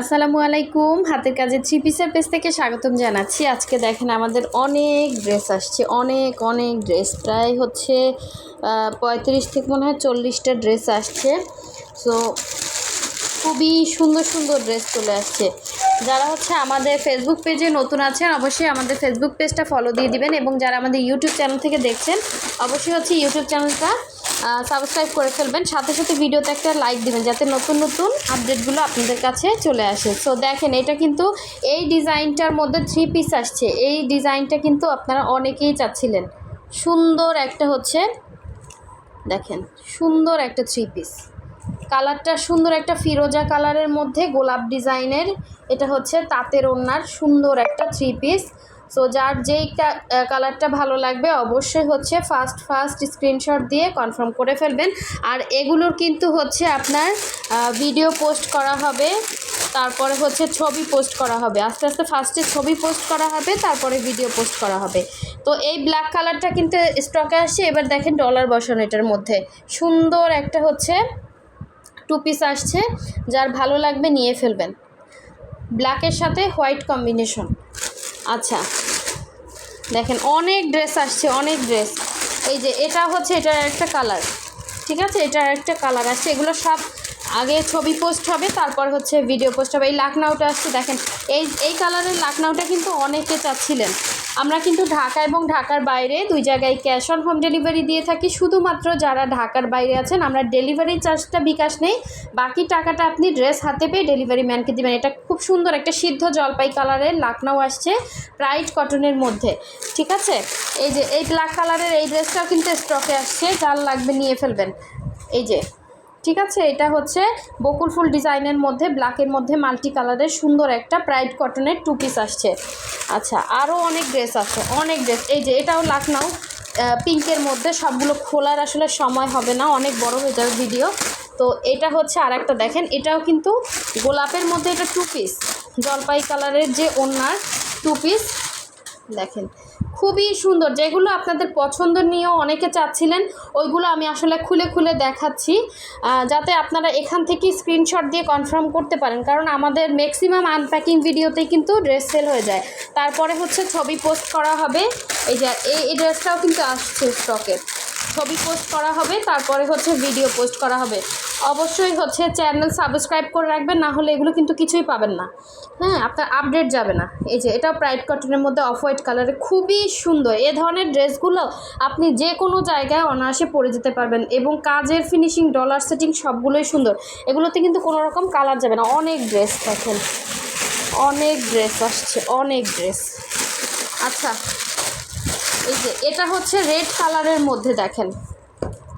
আসসালামু আলাইকুম। হাতের কাজে থ্রি পিসের পেজ থেকে স্বাগতম জানাচ্ছি। আজকে দেখেন আমাদের অনেক ড্রেস আসছে, অনেক অনেক ড্রেস। প্রায় হচ্ছে পঁয়ত্রিশ থেকে মনে হয় চল্লিশটা ড্রেস আসছে। সো খুবই সুন্দর সুন্দর ড্রেস চলে আসছে। যারা হচ্ছে আমাদের ফেসবুক পেজে নতুন আছেন, অবশ্যই আমাদের ফেসবুক পেজটা ফলো দিয়ে দিবেন এবং যারা আমাদের ইউটিউব চ্যানেল থেকে দেখছেন, অবশ্যই হচ্ছে ইউটিউব চ্যানেলটা সাবস্ক্রাইব করে ফেলবেন। সাথে সাথে ভিডিওতে একটা লাইক দিবেন, যাতে নতুন নতুন আপডেটগুলো আপনাদের কাছে চলে আসে। সো দেখেন, এটা কিন্তু এই ডিজাইনটার মধ্যে থ্রি পিস আসছে। এই ডিজাইনটা কিন্তু আপনারা অনেকেই চাচ্ছিলেন। সুন্দর একটা হচ্ছে, দেখেন, সুন্দর একটা থ্রি পিস কালারটা সুন্দর একটা ফিরোজা কালারের মধ্যে গোলাপ ডিজাইনের এটা হচ্ছে তাঁতের ওড়নার সুন্দর একটা থ্রি পিস সো যার যেই কালারটা ভালো লাগবে, অবশ্যই হচ্ছে ফার্স্ট ফার্স্ট স্ক্রিনশট দিয়ে কনফার্ম করে ফেলবেন। আর এগুলোর কিন্তু হচ্ছে আপনার ভিডিও পোস্ট করা হবে, তারপরে হচ্ছে ছবি পোস্ট করা হবে। আস্তে আস্তে ফার্স্টে ছবি পোস্ট করা হবে, তারপরে ভিডিও পোস্ট করা হবে। তো এই ব্ল্যাক কালারটা কিন্তু স্টকে আসছে এবার দেখেন ডলার বসানো এটার মধ্যে। সুন্দর একটা হচ্ছে টু পিস আসছে, যার ভালো লাগবে নিয়ে ফেলবেন। ব্ল্যাকের সাথে হোয়াইট কম্বিনেশন আচ্ছা। দেখেন, অনেক ড্রেস আসছে, অনেক ড্রেস এই যে, এটা হচ্ছে, এটার একটা কালার ঠিক আছে? এটার একটা কালার আসছে। এগুলো সব আগে ছবি পোস্ট হবে, তারপর হচ্ছে ভিডিও পোস্ট হবে। এই লাকনাউটা আসছে, দেখেন, এই এই কালারের লাকনাউটা কিন্তু অনেকে চাচ্ছিলেন। আমরা কিন্তু ঢাকা এবং ঢাকার বাইরে দুই জায়গায় ক্যাশ অন হোম ডেলিভারি দিয়ে থাকি। শুধুমাত্র যারা ঢাকার বাইরে আছেন, আমরা ডেলিভারি চার্জটা বিকাশ নেই। বাকি টাকাটা আপনি ড্রেস হাতে পেয়ে ডেলিভারি ম্যানকে দেবেন। এটা খুব সুন্দর একটা সিদ্ধ জলপাই কালারের লাকনাও আসছে ব্রাইট কটনের মধ্যে। ঠিক আছে? এই যে, এই ব্ল্যাক কালারের এই ড্রেসটাও কিন্তু স্টকে আসছে। যার লাগবে নিয়ে ফেলবেন। এই যে ঠিক আছে? এটা হচ্ছে বকুল ফুল ডিজাইনের মধ্যে ব্ল্যাকের মধ্যে মাল্টি কালারের সুন্দর একটা প্রাইড কটনের টু পিস আসছে। আচ্ছা আরও অনেক ড্রেস আছে, অনেক ড্রেস এই যে, এটাও লাকনাও পিঙ্কের মধ্যে সবগুলো খোলার আসলে সময় হবে না, অনেক বড় হয়ে যাবে ভিডিও তো এটা হচ্ছে আর একটা দেখেন, এটাও কিন্তু গোলাপের মধ্যে এটা টু পিস জলপাই কালারের যে ওনার টু পিস দেখেন, খুবই সুন্দর। যেগুলো আপনাদের পছন্দ নিয়েও অনেকে চাচ্ছিলেন, ওইগুলো আমি আসলে খুলে খুলে দেখাচ্ছি যাতে আপনারা এখান থেকে স্ক্রিনশট দিয়ে কনফার্ম করতে পারেন। কারণ আমাদের ম্যাক্সিমাম আনপ্যাকিং ভিডিওতেই কিন্তু ড্রেস সেল হয়ে যায়। তারপরে হচ্ছে ছবি পোস্ট করা হবে। এই যে, এই এই ড্রেসটাও কিন্তু আসছে স্টকে ছবি পোস্ট করা হবে, তারপরে হচ্ছে ভিডিও পোস্ট করা হবে। অবশ্যই হচ্ছে চ্যানেল সাবস্ক্রাইব করে রাখবেন, না হলে এগুলো কিন্তু কিছুই পাবেন না। হ্যাঁ আপনার আপডেট যাবে না। এই যে, এটাও প্রাইড কটনের মধ্যে অফ হোয়াইট কালারে খুবই সুন্দর। এ ধরনের ড্রেসগুলো আপনি যে কোনো জায়গায় অনায়াসে পরে যেতে পারবেন এবং কাজের ফিনিশিং ডলার সেটিং সবগুলোই সুন্দর। এগুলোতে কিন্তু কোনো রকম কালার যাবে না। অনেক ড্রেস দেখেন। অনেক ড্রেস আসছে, অনেক ড্রেস আচ্ছা এই যে, এটা হচ্ছে রেড কালারের মধ্যে দেখেন।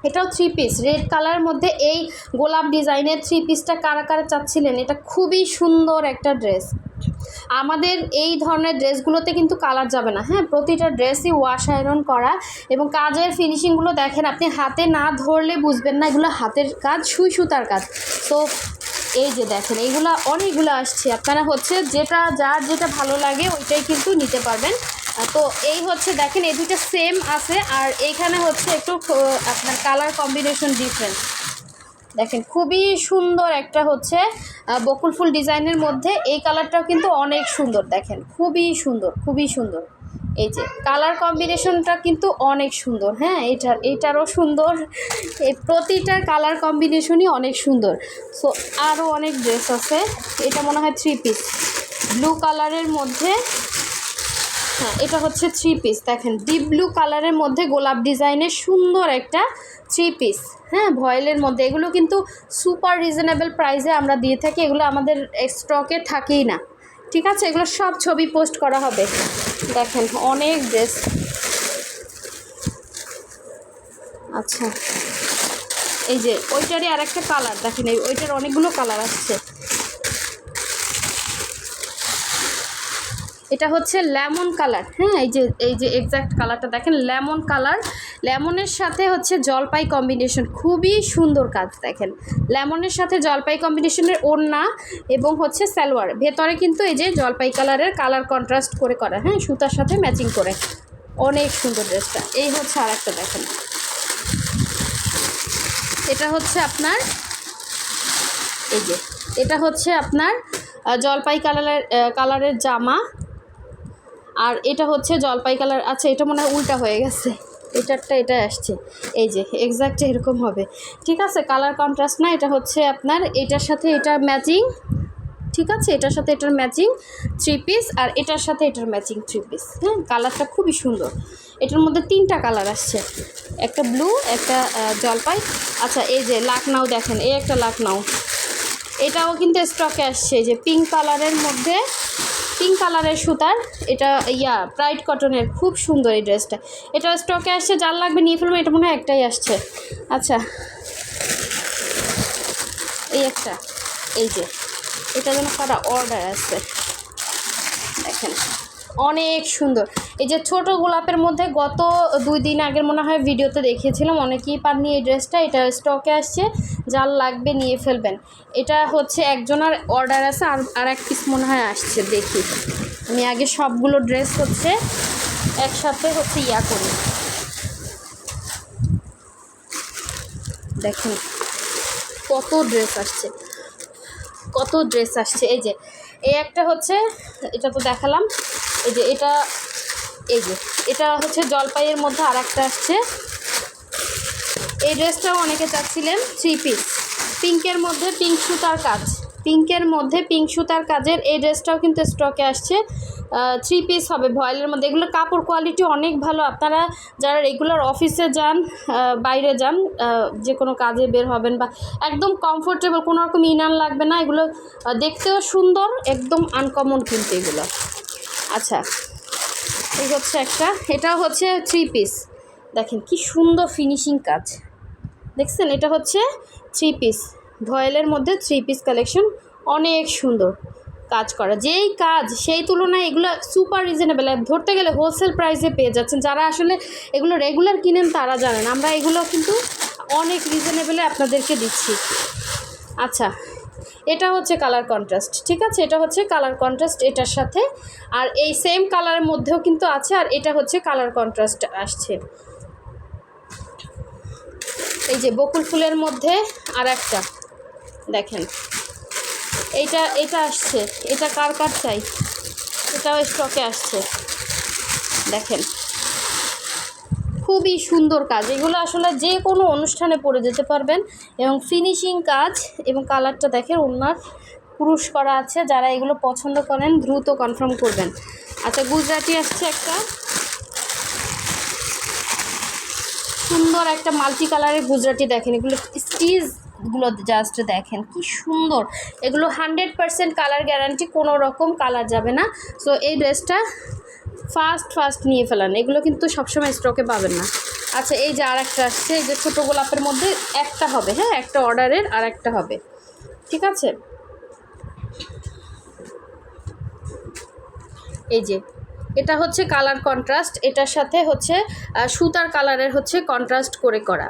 এটাও থ্রি পিস রেড কালারের মধ্যে এই গোলাপ ডিজাইনের থ্রি পিসটা কারা কারা চাচ্ছিলেন? এটা খুবই সুন্দর একটা ড্রেস আমাদের এই ধরনের ড্রেসগুলোতে কিন্তু কালার যাবে না। হ্যাঁ প্রতিটা ড্রেসই ওয়াশ আয়রন করা এবং কাজের ফিনিশিংগুলো দেখেন, আপনি হাতে না ধরলে বুঝবেন না, এগুলো হাতের কাজ সুই সুতার কাজ। তো এই যে দেখেন, এইগুলো অনেকগুলো আসছে। আপনারা হচ্ছে যেটা, যার যেটা ভালো লাগে, ওইটাই কিন্তু নিতে পারবেন। তো এই হচ্ছে দেখেন, এই দুইটা সেম আছে, আর এইখানে হচ্ছে একটু আপনার কালার কম্বিনেশন ডিফারেন্স দেখেন, খুবই সুন্দর একটা হচ্ছে বকুল ফুল ডিজাইনের মধ্যে এই কালারটাও কিন্তু অনেক সুন্দর, দেখেন, খুবই সুন্দর খুবই সুন্দর। এই যে কালার কম্বিনেশনটা কিন্তু অনেক সুন্দর হ্যাঁ এটার, এটারও সুন্দর এই প্রতিটার কালার কম্বিনেশনই অনেক সুন্দর। সো আরও অনেক ড্রেস আছে, এটা মনে হয় থ্রি পিস ব্লু কালারের মধ্যে হ্যাঁ এটা হচ্ছে থ্রি পিস দেখেন ডিপ ব্লু কালারের মধ্যে গোলাপ ডিজাইনের সুন্দর একটা থ্রি পিস হ্যাঁ ভয়েলের মধ্যে। এগুলো কিন্তু সুপার রিজনেবল প্রাইসে আমরা দিয়ে থাকি। এগুলো আমাদের স্টকে থাকেই না। ঠিক আছে? এগুলো সব ছবি পোস্ট করা হবে। দেখেন, অনেক ড্রেস আচ্ছা। এই যে, ওইটারই আর একটা কালার দেখেন, এই, ওইটার অনেকগুলো কালার আসছে। এটা হচ্ছে লেমন কালার হ্যাঁ? এই যে এই যে এক্স্যাক্ট কালারটা দেখেন, লেমন কালার। লেমনের সাথে হচ্ছে জলপাই কম্বিনেশন খুবই সুন্দর কাজ দেখেন। লেমনের সাথে জলপাই কম্বিনেশনের ওড়না এবং হচ্ছে সালোয়ার, ভেতরে কিন্তু এই যে জলপাই কালারের কালার কন্ট্রাস্ট করে করা হ্যাঁ? সুতার সাথে ম্যাচিং করে। অনেক সুন্দর ড্রেসটা। এই হচ্ছে আর একটা দেখেন। এটা হচ্ছে আপনার, এই যে, এটা হচ্ছে আপনার জলপাই কালারের কালারের জামা। আর এটা হচ্ছে জলপাই কালার। আচ্ছা এটা মনে হয় উল্টা হয়ে গেছে। এটারটা, এটা আসছে। এই যে এক্স্যাক্ট এরকম হবে। ঠিক আছে কালার কন্ট্রাস্ট না, এটা হচ্ছে আপনার, এটার সাথে এটা ম্যাচিং ঠিক আছে, এটার সাথে এটার ম্যাচিং থ্রি পিস আর এটার সাথে এটার ম্যাচিং থ্রি পিস হ্যাঁ কালারটা খুবই সুন্দর। এটার মধ্যে তিনটা কালার আসছে। একটা ব্লু একটা জলপাই। আচ্ছা এই যে, লাকনাও দেখেন, এই একটা লাকনাও। এটাও কিন্তু স্টকে আসছে। যে পিঙ্ক কালারের মধ্যে পিঙ্ক কালারের সুতার, এটা, ইয়া প্রাইড কটনের খুব সুন্দর এই ড্রেসটা। এটা স্টকে আসছে, যার লাগবে নিয়ে ফেলবেন এটা মনে হয় একটাই আসছে। আচ্ছা। এই একটা, এই যে, এটা যেন করা অর্ডার আছে। দেখেন, অনেক সুন্দর। এই যে ছোট গোলাপের মধ্যে গত দুই দিন আগের মনে হয় ভিডিওতে দেখিয়েছিলাম, অনেকেই পাননি এই ড্রেসটা, এটা স্টকে আসছে। যার লাগবে নিয়ে ফেলবেন। এটা হচ্ছে একজনের অর্ডার আছে, আর আর এক পিস মনে হয় আসছে, দেখি। আমি আগে সবগুলো ড্রেস হচ্ছে, একসাথে হচ্ছে ইয়া করি। দেখেন, কত ড্রেস আসছে, কত ড্রেস আসছে। এই যে, এই একটা হচ্ছে, এটা তো দেখালাম, এই যে এটা, এই যে, এটা হচ্ছে জলপাইয়ের মধ্যে আর একটা আসছে। এই ড্রেসটাও অনেকে চাচ্ছিলেন থ্রি পিস পিঙ্কের মধ্যে পিঙ্ক সুতার কাজ। পিঙ্কের মধ্যে পিঙ্ক সুতার কাজের এই ড্রেসটাও কিন্তু স্টকে আসছে। থ্রি পিস হবে ভয়েলের মধ্যে। এগুলোর কাপড় কোয়ালিটি অনেক ভালো। আপনারা যারা রেগুলার অফিসে যান বাইরে যান যে কোনো কাজে বের হবেন বা একদম কমফোর্টেবল কোনো রকম ইনার লাগবে না। এগুলো দেখতেও সুন্দর, একদম আনকমন কিন্তু এগুলো। আচ্ছা এই হচ্ছে একটা। এটা হচ্ছে থ্রি পিস দেখেন কি সুন্দর ফিনিশিং কাজ। দেখছেন, এটা হচ্ছে থ্রি পিস ভয়েলের মধ্যে থ্রি পিস কালেকশন অনেক সুন্দর কাজ করা। যেই কাজ, সেই তুলনায় এগুলো সুপার রিজনেবল ধরতে গেলে হোলসেল প্রাইসে পেয়ে যাচ্ছেন। যারা আসলে এগুলো রেগুলার কিনেন, তারা জানেন। আমরা এগুলো কিন্তু অনেক রিজনেবলে আপনাদেরকে দিচ্ছি। আচ্ছা এটা হচ্ছে কালার কন্ট্রাস্ট ঠিক আছে? এটা হচ্ছে কালার কন্ট্রাস্ট এটার সাথে। আর এই সেম কালারের মধ্যেও কিন্তু আছে, আর এটা হচ্ছে কালার কন্ট্রাস্ট আসছে। এই যে বকুল ফুলের মধ্যে আর একটা, দেখেন। এইটা, এটা আসছে। এটা কার কার চাই? এটাও স্টকে আসছে। দেখেন। খুবই সুন্দর কাজ। এগুলো আসলে যে কোনো অনুষ্ঠানে পরে যেতে পারবেন। এবং ফিনিশিং কাজ এবং কালারটা দেখেন, ওনার পুরুষ করা আছে। যারা এগুলো পছন্দ করেন, দ্রুত কনফার্ম করবেন। আচ্ছা গুজরাটি আসছে একটা। সুন্দর একটা মাল্টি কালারের গুজরাটি দেখেন। এগুলো স্টিচগুলো জাস্ট দেখেন, কি সুন্দর। এগুলো হান্ড্রেড পারসেন্ট কালার গ্যারান্টি কোনো রকম কালার যাবে না। সো এই ড্রেসটা ফার্স্ট ফার্স্ট নিয়ে ফেলান। এগুলো কিন্তু সবসময় স্টকে পাবেন না। আচ্ছা এই যে আর একটা আসছে, এই যে ছোটো গোলাপের মধ্যে একটা হবে হ্যাঁ? একটা অর্ডারের আর একটা হবে। ঠিক আছে? এই যে এটা হচ্ছে কালার কন্ট্রাস্ট, এটার সাথে হচ্ছে সুতার কালারের হচ্ছে কন্ট্রাস্ট করে করা।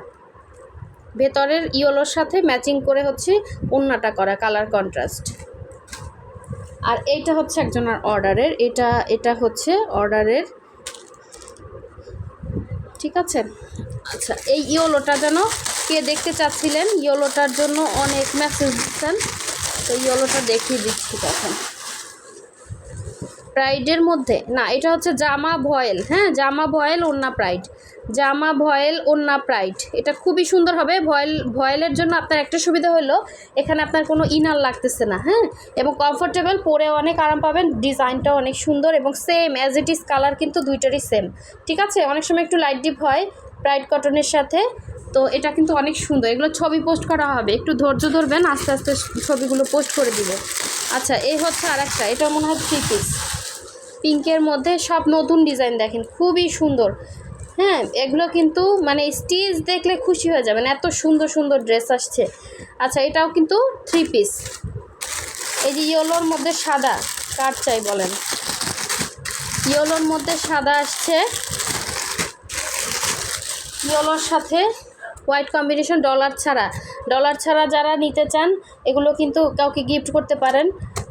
ভেতরের ইয়েলোর সাথে ম্যাচিং করে হচ্ছে ওন্নাটা করা, কালার কন্ট্রাস্ট। আর এইটা হচ্ছে একজনের অর্ডারের, এটা এটা হচ্ছে অর্ডারের, ঠিক আছে? আচ্ছা এই ইয়েলোটা যেন কে দেখতে চাচ্ছিলেন, ইয়েলোটার জন্য অনেক মেসেজ দিচ্ছেন, তো ইয়েলোটা দেখিয়ে দিচ্ছি তখন। প্রাইডের মধ্যে? না, এটা হচ্ছে জামা ভয়েল হ্যাঁ? জামা ভয়েল ওন্না প্রাইড জামা ভয়েল ওন্না প্রাইড এটা খুবই সুন্দর হবে। ভয়েল, ভয়েলের জন্য আপনার একটা সুবিধা হলো, এখানে আপনার কোনো ইনার লাগতেছে না হ্যাঁ? এবং কমফোর্টেবল পরে অনেক আরাম পাবেন। ডিজাইনটাও অনেক সুন্দর এবং same as it is colour কিন্তু দুইটারই সেম ঠিক আছে? অনেক সময় একটু লাইট ডিপ হয় প্রাইড কটনের সাথে। তো এটা কিন্তু অনেক সুন্দর। এগুলো ছবি পোস্ট করা হবে। একটু ধৈর্য ধরবেন, আস্তে আস্তে ছবিগুলো পোস্ট করে দিব। আচ্ছা এই হচ্ছে আর একটা এটা মনে হয় থ্রি পিস পিঙ্কের মধ্যে সব নতুন ডিজাইন দেখেন, খুবই সুন্দর। হ্যাঁ এগুলো কিন্তু মানে স্টিচ দেখলে খুশি হয়ে যাবেন, এত সুন্দর সুন্দর ড্রেস আসছে। আচ্ছা এটাও কিন্তু থ্রি পিস এই যে ইয়েলোর মধ্যে সাদা, কার চাই বলেন? ইয়েলোর মধ্যে সাদা আসছে। ইয়েলোর সাথে হোয়াইট কম্বিনেশন ডলার ছাড়া। ডলার ছাড়া যারা নিতে চান, এগুলো কিন্তু কাউকে গিফট করতে পারেন।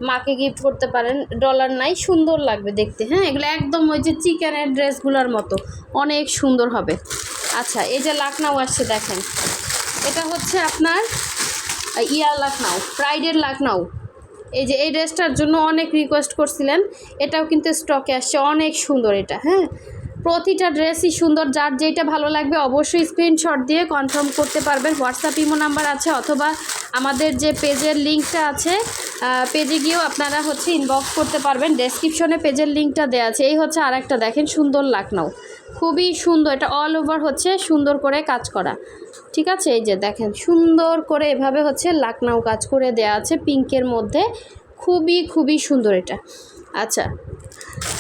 মাকে গিফট করতে পারেন ডলার নাই, সুন্দর লাগবে দেখতে হ্যাঁ? এগুলো একদম ওই যে চিকেনের ড্রেসগুলোর মতো, অনেক সুন্দর হবে। আচ্ছা এই যে লাকনাও আসছে, দেখেন। এটা হচ্ছে আপনার ইয়ার লাকনাও প্রাইডের লাকনাও। এই যে এই ড্রেসটার জন্য অনেক রিকোয়েস্ট করছিলেন, এটাও কিন্তু স্টকে আসছে, অনেক সুন্দর এটা হ্যাঁ? প্রতিটা ড্রেসই সুন্দর, যার যেটা ভালো লাগবে অবশ্যই স্ক্রিনশট দিয়ে কনফার্ম করতে পারবেন। হোয়াটসঅ্যাপ ইমো নাম্বার আছে অথবা আমাদের যে পেজের লিঙ্কটা আছে পেজে গিয়েও আপনারা হচ্ছে ইনবক্স করতে পারবেন। ডেসক্রিপশনে পেজের লিঙ্কটা দেওয়া আছে। এই হচ্ছে আরেকটা দেখেন, সুন্দর লাকনাও খুবই সুন্দর, এটা অল ওভার হচ্ছে সুন্দর করে কাজ করা। ঠিক আছে? এই যে দেখেন, সুন্দর করে এভাবে হচ্ছে লাকনাও কাজ করে দেওয়া আছে পিঙ্কের মধ্যে। খুবই খুবই সুন্দর এটা। আচ্ছা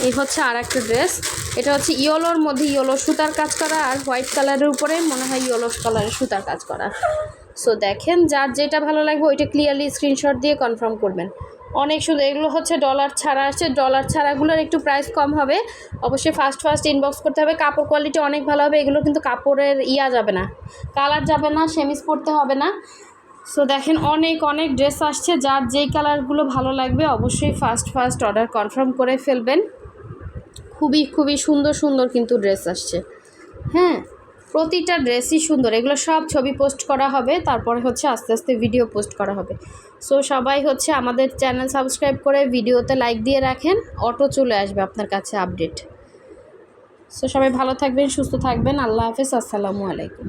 এই হচ্ছে আর একটা ড্রেস। এটা হচ্ছে ইয়েলোর মধ্যে ইয়েলো সুতার কাজ করা আর হোয়াইট কালারের উপরে মনে হয় ইয়েলো কালারের সুতার কাজ করা। সো দেখেন, যার যেটা ভালো লাগবে ওইটা ক্লিয়ারলি স্ক্রিনশট দিয়ে কনফার্ম করবেন। অনেক সুন্দর, এগুলো হচ্ছে ডলার ছাড়া আসছে। ডলার ছাড়াগুলোর একটু প্রাইস কম হবে। অবশ্যই ফার্স্ট ফার্স্ট ইনবক্স করতে হবে। কাপড় কোয়ালিটি অনেক ভালো হবে। এগুলো কিন্তু কাপড়ের ইয়া যাবে না। কালার যাবে না সেমিস পরতে হবে না। সো দেখেন অনেক অনেক ড্রেস আসছে। যার যেই কালারগুলো ভালো লাগবে অবশ্যই ফার্স্ট ফার্স্ট অর্ডার কনফার্ম করে ফেলবেন। খুবই খুবই সুন্দর সুন্দর কিন্তু ড্রেস আসছে। হ্যাঁ প্রতিটা ড্রেসই সুন্দর। এগুলো সব ছবি পোস্ট করা হবে। তারপরে হচ্ছে আস্তে আস্তে ভিডিও পোস্ট করা হবে। সো সবাই হচ্ছে আমাদের চ্যানেল সাবস্ক্রাইব করে ভিডিওতে লাইক দিয়ে রাখেন। অটো চলে আসবে আপনার কাছে আপডেট সো সবাই ভালো থাকবেন, সুস্থ থাকবেন। আল্লাহ হাফেজ। আসসালামু আলাইকুম।